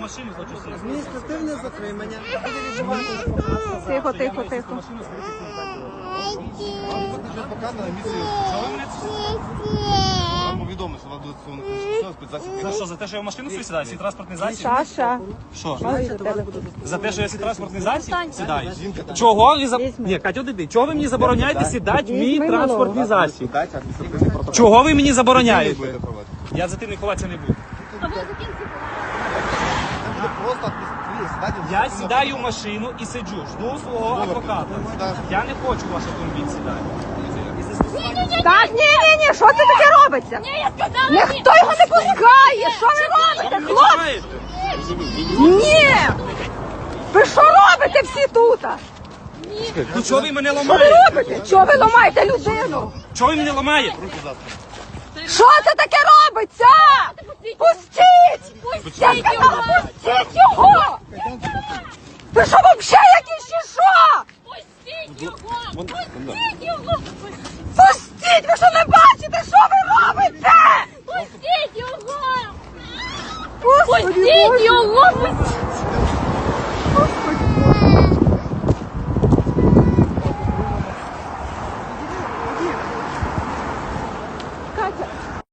машину хочу сісти. Адміністративне затримання. Тихо, тихо, тихо. Ви мене Вам що вам. За що? За те, що я в машину свій сідаю? Свій транспортний засіб? Саша. Що? Бачите, тебе. За те, що я свій транспортний засіб сідаю? Чого ви за... Ні, Катю, диди, чого ви мені забороняєте сідати в мій Візьми транспортний засіб? Дайте адміністративний протокол. Чого ви мені забороняєте? Будете проводити. Я за тим не ховатися не буду. Це буде просто Я сідаю в машину і сиджу, жду свого адвоката. Я не хочу в ваш автомобіль сідати. Так, ні, ні, ні, що це таке робиться? Ні, я сказала, Ніхто його не пускає. Що ви робите, хлопці? Ні! Ви що робите всі тут? Ну чого ви мене Що ви ламаєте? робите? Чого ви ламаєте людину? Чого ви мене ламаєте? Що це таке робиться? Пустіть! Пустіть його! Пустіть його! Ви що взагалі якісь чи що? Пустіть його! Пустіть його! Пустіть! Ви що не бачите? Що ви робите? Пустіть його! Пустіть його! Пустіть!